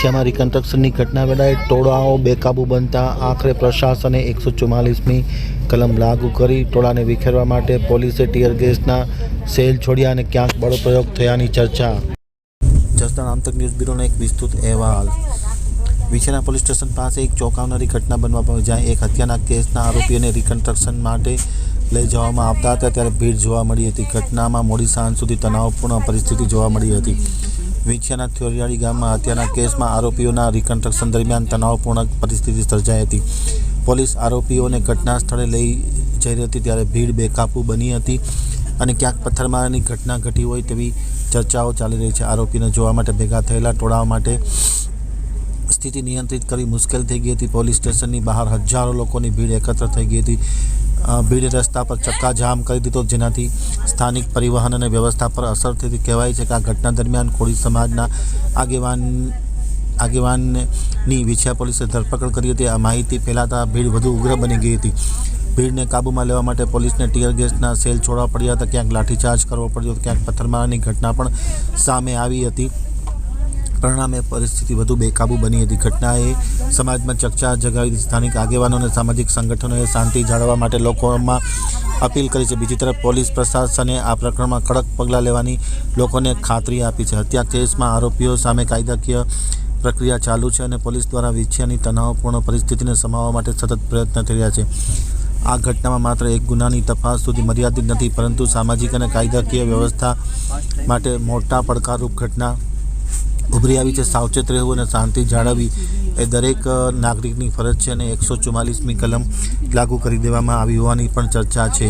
વિછિયામાં રિકન્સ્ટ્રક્શનની ઘટના વેળાએ ટોળાઓ બેકાબુ બનતા આખરે પ્રશાસને એકસો ચુમ્માલીસમી કલમ લાગુ કરી ટોળાને વિખેરવા માટે પોલીસે ટીયર ગેસના સેલ છોડ્યા અને ક્યાંક બળપ્રયોગ થયાની ચર્ચા. જસદણ આમતક ન્યૂઝ બ્યુરોનો એક વિસ્તૃત અહેવાલ. વિછેના પોલીસ સ્ટેશન પાસે એક ચોંકાવનારી ઘટના બનવા પામી જ્યાં એક હત્યાના કેસના આરોપીઓને રિકન્સ્ટ્રક્શન માટે લઈ જવામાં આવતા હતા, ત્યારે ભીડ જોવા મળી હતી. ઘટનામાં મોડી સાંજ સુધી તણાવપૂર્ણ પરિસ્થિતિ જોવા મળી હતી. વિછિયાના થિયોરિયાળી ગામમાં હત્યાના કેસમાં આરોપીઓના રિકન્સ્ટ્રક્શન દરમિયાન તણાવપૂર્ણ પરિસ્થિતિ સર્જાઈ હતી. પોલીસ આરોપીઓને ઘટના સ્થળે લઈ જઈ રહી હતી ત્યારે ભીડ બેકાબૂ બની હતી અને ક્યાંક પથ્થરમારાની ઘટના ઘટી હોય તેવી ચર્ચાઓ ચાલી રહી છે. આરોપીને જોવા માટે ભેગા થયેલા ટોળા માટે સ્થિતિ નિયંત્રિત કરી મુશ્કેલ થઈ ગઈ હતી. પોલીસ સ્ટેશનની બહાર હજારો લોકોની ભીડ એકત્ર થઈ ગઈ હતી. ભીડ રસ્તા પર ચક્કાજામ કરી દીધો, જેનાથી સ્થાનિક પરિવહન અને વ્યવસ્થા પર અસર થઈ કહેવાય છે કે આ ઘટના દરમિયાન કોળી સમાજના આગેવાન, આગેવાનની વિછા પોલીસે ધરપકડ કરી હતી. આ માહિતી ફેલાતા ભીડ વધુ ઉગ્ર બની ગઈ હતી. ભીડને કાબૂમાં લેવા માટે પોલીસને ટીયર ગેસના સેલ છોડવા પડ્યા હતા. ક્યાંક લાઠીચાર્જ કરવો પડ્યો, ક્યાંક પથ્થરમારાની ઘટના પણ સામે આવી હતી. પરિણામે પરિસ્થિતિ વધુ બેકાબૂ બની હતી. ઘટનાએ સમાજમાં ચકચા જગાવી સ્થાનિક આગેવાનો અને સામાજિક સંગઠનોએ શાંતિ જાળવવા માટે લોકોમાં અપીલ કરી છે. બીજી તરફ, પોલીસ પ્રશાસને આ પ્રકરણમાં કડક પગલાં લેવાની લોકોને ખાતરી આપી છે. હત્યા કેસમાં આરોપીઓ સામે કાયદાકીય પ્રક્રિયા ચાલુ છે અને પોલીસ દ્વારા વિછ્યાની તણાવપૂર્ણ પરિસ્થિતિને સમાવવા માટે સતત પ્રયત્ન થઈ રહ્યા છે. આ ઘટનામાં માત્ર એક ગુનાની તપાસ સુધી મર્યાદિત નથી, પરંતુ સામાજિક અને કાયદાકીય વ્યવસ્થા માટે મોટા પડકારરૂપ ઘટના ઉભરી આવી છે, સાવચેત રહેવું અને શાંતિ જાળવવી એ દરેક નાગરિકની ફરજ છે અને એકસો ચુમ્માલીસમી કલમ લાગુ કરી દેવામાં આવી હોવાની પણ ચર્ચા છે.